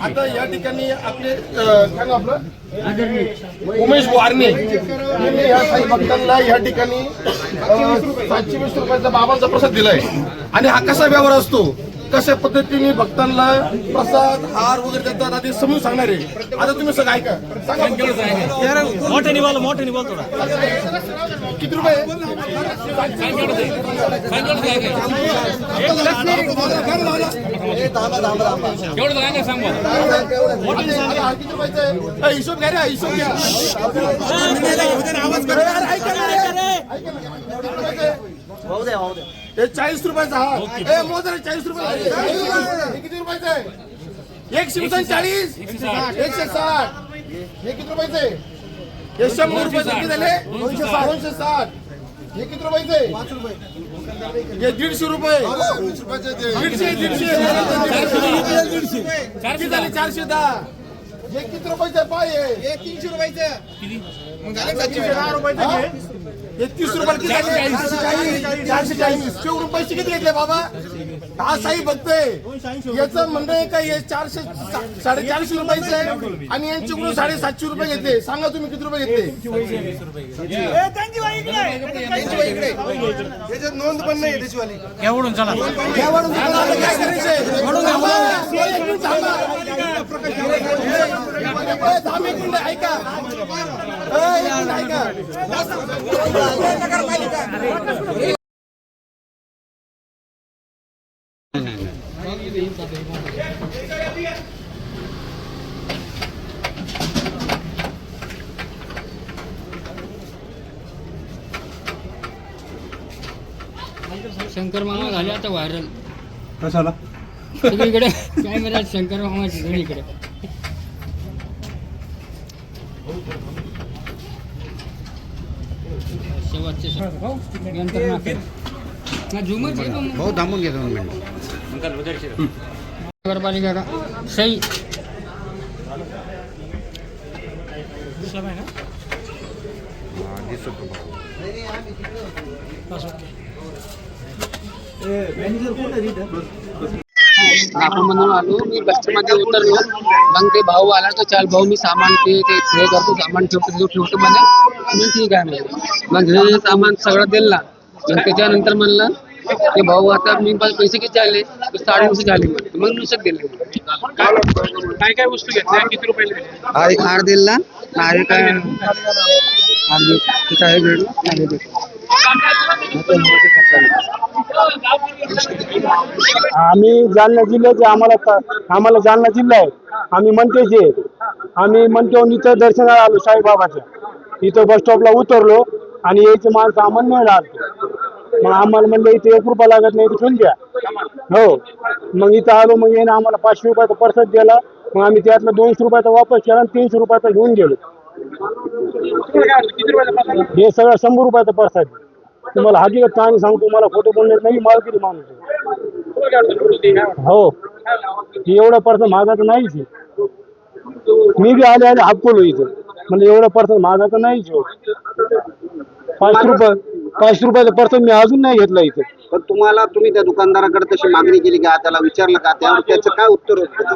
आता या ठिकाणी आपले आपलं? उमेश वारणे यांनी या साई भक्तांना या ठिकाणी सातशे वीस रुपयाचा बाबांचा प्रसाद दिलाय. आणि हा कसा व्यवहार असतो? कशा पद्धतीने भक्तांना प्रसाद हार वगैरे देतात आधी समजून सांगणार आहे. आता तुम्ही सगळं ऐका. सांगा. मोठे निवाल मोठे निवाल थोडा. किती रुपये? हिशोब घ्या रे हिशोब घ्या. अरे, अरे, रुपयाचं चाळीस रुपयाचा हा. ए मोजर चाळीस रुपये हे किती रुपयाचं आहे? एक शिवसन चाळीस? एकशे साठ. हे किती रुपयाचं? आहे हे शंभर रुपयाचं किती झाले? दोनशे साठ. दोनशे साठ. हे किती रुपयाचं? आहे हे दीडशे रुपये. दीडशे दीडशे दीडशे. किती झाले? चारशे दहा. हे किती रुपयाचं आहे. पाय हे तीनशे रुपयाचं. चारशे दहा रुपयाचं घे. हे तीस रुपये किती झाले चारशे चाळीस. शेवटून पैसे किती घेतले बाबा? हा साई बघतोय याचं म्हणणं आहे का हे चारशे साडेचारशे रुपयाचं आहे आणि यांच्याकडून साडेसातशे रुपये घेतले. सांगा तुम्ही किती रुपये घेतले? नोंद पण नाही त्याचीवाली. एवढून चला. काय करायचंय? ऐका शंकर मामा झाले आता व्हायरल कशाला? सगळीकडे कॅमेऱ्यात शंकर मामाची सगळीकडे शेवटचे नंतर नाके. ना झुमच आहे का मग? भाऊ थांबून घ्या आपण म्हणून आलो. मी बसमध्ये उतरलो. मग ते भाऊ आला तर चाल भाऊ मी सामान ते ते हे करतो सामान ठेवतो तो ठेवतो म्हणे. मग ठीक आहे म्हणे. मग हे सामान सगळं दिलं ना. मग त्याच्यानंतर म्हणलं ते भाऊ आता मी पैसे किती झाले तर साडे नऊशे झाले मग नुसतं दिले. काय काय वस्तू घेतल्या? किती रुपयाला हा एक हार दिला. ना एक आहे आम्ही जालना जिल्ह्याचे आम्हाला आम्हाला जालना जिल्हा आहे. आम्ही मनकेचे आम्ही मनतेहून इथं दर्शनाला आलो साईबाबाच्या इथं बस स्टॉपला उतरलो आणि यायचे माणसं आम्हाला नाही मग आम्हाला म्हणलं इथे एक रुपया लागत नाही इथे ठेवून द्या. हो. मग इथं आलो मग याने आम्हाला पाचशे रुपयाचा परसाद दिला. मग आम्ही त्यातला दोनशे रुपयाचा वापस केला आणि तीनशे रुपयाचा घेऊन गेलो. हे सगळं शंभर रुपयाचा परसाद तुम्हाला हकीकत कहाणी सांगतो मला खोटं बोलण्यात नाही मालकिरी माणूस आहे. हो. हे एवढं पर्स महागाचं नाहीच आहे. मी बी आले आले हापकोलो इथं. म्हणजे एवढं पर्स महागाचं नाहीच हो. पाचशे रुपये पाचशे रुपयाचं पर्स मी अजून नाही घेतलं इथं. पण तुम्हाला तुम्ही त्या दुकानदाराकडे तशी मागणी केली का? त्याला विचारलं का? त्यावर त्याचं काय उत्तर होतं?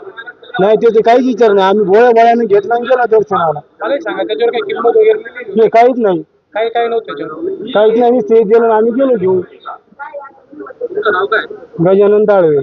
नाही त्याचे काहीच विचार नाही. आम्ही भोळ्या भोळ्याने घेतला आणि गेला दर्शनाला. नाही? हे काहीच नाही. काय काय नव्हतं त्याच्यात? काहीच नाही स्टेज गेलो आम्ही गेलो घेऊन गजानन दाळवे.